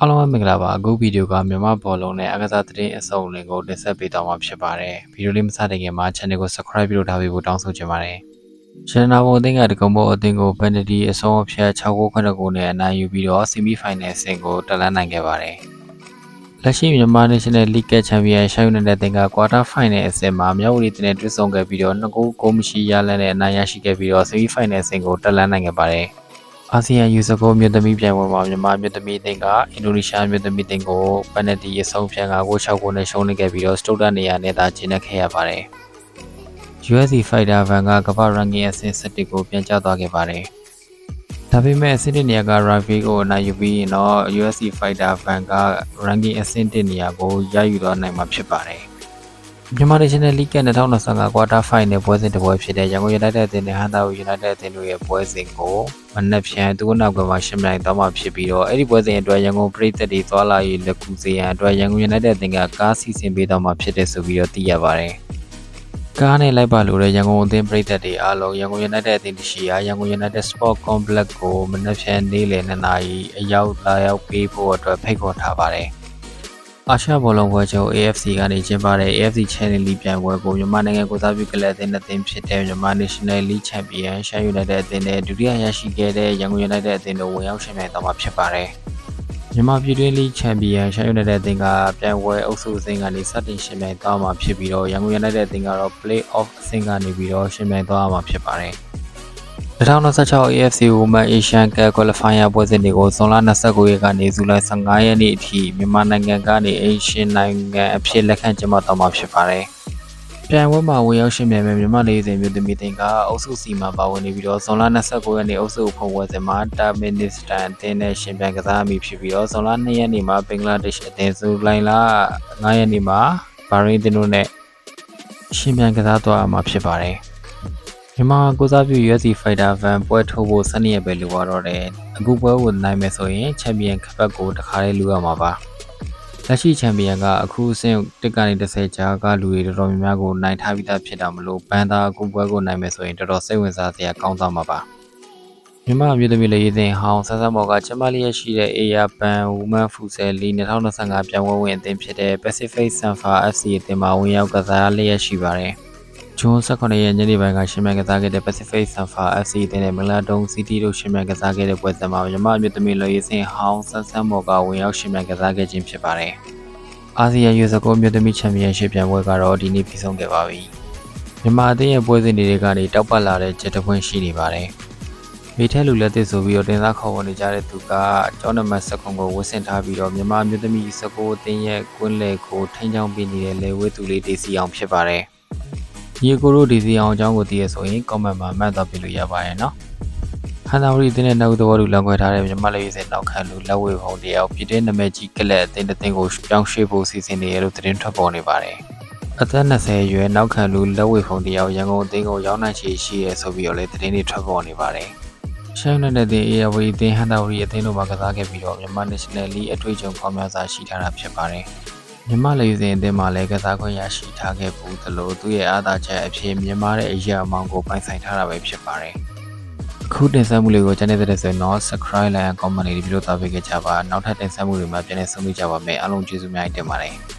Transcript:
အားလုံးပဲမင်္ဂလာပါအခုဗီဒီယိုကမြန်မာဘောလုံးနဲ့အကစားသတင်းအစုံတွေကိုတင်ဆက်ပေးသွားမှာဖြစ်ပါတယ်ဗီဒီယိုလေးမစတင်ခင်မှာ channel ကို subscribe ပြုလုပ်ထားပေးဖို့တောင်းဆိုချင်ပါတယ်ရန်နာဘုံအသင်းကတကုံဘောအသင်းကို penalty အဆုံးအဖြတ်6ဂိုးခန့်ကိုနဲ့အနိုင်ယူပြီးတော့ semi final ဆင့်ကိုတက်လှမ်းနိုင်ခဲ့ပါတယ်လက်ရှိမြန်မာ National League ချန်ပီယံရှမ်းယူနိုက်တက်အသင်းက quarter final အဆင့်မှာမြောက်ဝတီတင်နဲ့တွေ့ဆုံခဲ့ပြီးတော့2ဂိုးကိုမရှိရလန်းနဲ့အနိုင်ရရှိခဲ့ပြီးတော့ semi final ဆင့်ကိုတက်လှမ်းနိုင်ခဲ့ပါတယ် အာဆီယံယူစကိုမြို့သမီးပြိုင်ပွဲမှာမြန်မာမြို့သမီးအသင်းကအင်ဒိုနီးရှားမြို့သမီးအသင်းကိုပန်နတီအဆုံးဖြတ်ကကို6ကိုနဲ့ရှုံးနေခဲ့ပြီးတော့စတုတ်တနေရာနဲ့သာကျင်းနေခဲ့ရပါတယ်။ USC Fighter Van ကကမ္ဘာ ranking အဆင့်7ကိုပြန်ကျသွားခဲ့ပါတယ်။ဒါပေမဲ့အဆင့်1နေရာက Ravi ကိုနိုင်ယူပြီးရင်တော့ USC Fighter Van က ranking အဆင့်1နေရာကိုရယူသွားနိုင်မှာဖြစ်ပါတယ်။ မြန်မာ National League 2025 Quarter Final ပွဲစဉ်တစ်ပွဲဖြစ်တဲ့ရန်ကုန် United အသင်းနဲ့ဟန်တာဝီ United အသင်းတို့ရဲ့ပွဲစဉ်ကိုမနက်ဖြန်သူ့နောက်ကမှရှင်းပြနိုင်သွားမှာဖြစ်ပြီးတော့အဲ့ဒီပွဲစဉ်အတွက်ရန်ကုန်ပြည်သက်တွေသွားလာရေးလက်ကူစေရန်အတွက်ရန်ကုန် United အသင်းကကားစီစဉ်ပေးသွားမှာဖြစ်တဲ့ဆိုပြီးတော့သိရပါတယ်။ကားနဲ့လိုက်ပါလို့တဲ့ရန်ကုန်အသင်းပြည်သက်တွေအားလုံးရန်ကုန် United အသင်းတရှိရာရန်ကုန် United Sport Complex ကိုမနက်ဖြန်နေ့လယ်2နာရီအရောက်လာရောက်ပေးဖို့အတွက်ဖိတ်ခေါ်ထားပါတယ်။ အာရှဘောလုံးပွဲချုပ် AFC ကနေကျင်းပတဲ့ AFC Challenge League ပြိုင်ပွဲကိုမြန်မာနိုင်ငံကိုစားပြုကလပ်အသင်းအသင်းဖြစ်တဲ့မြန်မာ National League Champion ရှမ်း United အသင်းနဲ့ဒုတိယရရှိခဲ့တဲ့ရန်ကုန် United အသင်းတို့ဝင်ရောက်ရှင်ပြိုင်သွားမှာဖြစ်ပါတယ်။မြန်မာပြည်တွင်း League Champion ရှမ်း United အသင်းကပြိုင်ပွဲအုပ်စုအဆင့်ကနေစတင်ရှင်ပြိုင်သွားမှာဖြစ်ပြီးတော့ရန်ကုန် United အသင်းကတော့ Play-off အဆင့်ကနေပြီးတော့ရှင်ပြိုင်သွားမှာဖြစ်ပါတယ်။ 2026 AFC Women Asian Cup Qualifier ပွဲစဉ်တွေကိုဇွန်လ29ရက်ကနေဇူလိုင်15ရက်နေ့အထိမြန်မာနိုင်ငံကနေအရှင်နိုင်ငံအဖြစ်လက်ခံကျင်းပသွားမှာဖြစ်ပါတယ်။ပြိုင်ပွဲမှာဝင်ရောက်ရှင်မြန်မဲ့မြန်မာလေးစင်မြို့သမီးတင်ကအုပ်စုစီမှာပါဝင်နေပြီးတော့ဇွန်လ29ရက်နေ့အုပ်စုဖုံပွဲစဉ်မှာတာမင်နစ္စတန်အသင်းနဲ့ရှင်ပြိုင်ကစားမိဖြစ်ပြီးတော့ဇွန်လ2ရက်နေ့မှာဘင်္ဂလားဒေ့ရှ်အသင်းဇူလိုင်လ9ရက်နေ့မှာဘာရင်းတင်တို့နဲ့ရှင်ပြိုင်ကစားသွားမှာဖြစ်ပါတယ်။ မြန်မာကိုစားပြု UFC Fighter Van ပွဲထုတ်ဖို့12ရက်ပဲလိုပါတော့တယ်အခုပွဲကိုနိုင်မယ်ဆိုရင်ချန်ပီယံခပတ်ကိုတခါလေးလူရမှာပါလက်ရှိချန်ပီယံကအခုအဆင့်1ကနေ30ကြားကလူတွေတော်တော်များများကိုနိုင်ထားပြီးသားဖြစ်တာမလို့ဘန်သာအခုပွဲကိုနိုင်မယ်ဆိုရင်တော်တော်စိတ်ဝင်စားစရာကောင်းသွားမှာပါမြန်မာပြည်သူပြည်လေရင်ဟောင်းဆန်းဆန်းမော်ကကျမလေးရရှိတဲ့ Air Ban Women Futsal League 2025ပြောင်းပွဲဝင်အသင်းဖြစ်တဲ့ Pacific Sunflower FC အသင်းမှာဝင်ရောက်ကစားလျက်ရှိပါတယ်။ ဂျွန်18ရက်ညနေပိုင်းကရှင်းမြန်ကစားခဲ့တဲ့ Pacific Sunflower FC အသင်းနဲ့မင်္ဂလာတုံး City တို့ရှင်းမြန်ကစားခဲ့တဲ့ပွဲစဉ်မှာမြန်မာအမျိုးသမီးလူရေးစင်ဟောင်းဆန်းဆန်းမော်ကဝင်ရောက်ရှင်းမြန်ကစားခဲ့ခြင်းဖြစ်ပါတယ်။အာဆီယံယူဇကိုအမျိုးသမီးချန်ပီယံရှစ်ပြိုင်ပွဲကတော့ဒီနေ့ပြီးဆုံးခဲ့ပါပြီ။မြန်မာအသင်းရဲ့ပွဲစဉ်တွေကနေတောက်ပတ်လာတဲ့ချက်တပွင့်ရှိနေပါတယ်။မိထဲလူလက်သစ်ဆိုပြီးတော့တင်စားခေါ်ဝင်နေကြတဲ့သူကကျောင်းနံပါတ်7ကိုဝတ်ဆင်ထားပြီးတော့မြန်မာမျိုးသမီးစကိုအသင်းရဲ့ကွင်းလေကိုထိန်းချောင်းပေးနေတဲ့လေဝဲသူလေးဒေစီအောင်ဖြစ်ပါတယ်။ ဒီကိုတို့ဒီစီအောင်အကြောင်းကိုသိရဆိုရင် comment မှာမှတ်တော့ပြလို့ရပါရဲ့နော်ဟန်သာဝရီတင်းတဲ့နောက်သဘောတူလမ်းခွဲထားတဲ့မြမလေးစင်နောက်ခံလူလက်ဝဲဖုံတယောက်ပြည်တဲ့နမဲကြီးကလက်အတင်းတင်းကိုပြောင်းရွှေ့ဖို့စီစဉ်နေရလို့သတင်းထွက်ပေါ်နေပါတယ်အသက်20အရွယ်နောက်ခံလူလက်ဝဲဖုံတယောက်ရန်ကုန်အသင်းကိုရောက်နိုင်ချေရှိရဲဆိုပြီးတော့လည်းသတင်းတွေထွက်ပေါ်နေပါတယ်ရှမ်းနယ်တဲ့ AWA အသင်းဟန်တာဝရီအသင်းတို့မှာကစားခဲ့ပြီးတော့မြန်မာ National League အထွေအကြုံပေါင်းများစွာရှိထားတာဖြစ်ပါတယ်။ မြမလေးစဉ်အသင်းမှာလည်းကစားခွင့်ရရှိထားခဲ့ဘူးသလိုသူ့ရဲ့အားသာချက်အဖြစ်မြင်မာတဲ့အရာအမောင်းကိုပိုင်ဆိုင်ထားတာပဲဖြစ်ပါတယ်။အခုတင်ဆက်မှုလေးကိုကျန်တဲ့ဆိုရင်တော့ subscribe လိုက် comment လေးပြုလုပ်သွားပေးကြပါနောက်ထပ်တင်ဆက်မှုတွေမှာပြန်လည်ဆုံတွေ့ကြပါမယ်အားလုံးကျေးဇူးများတင်ပါတယ်။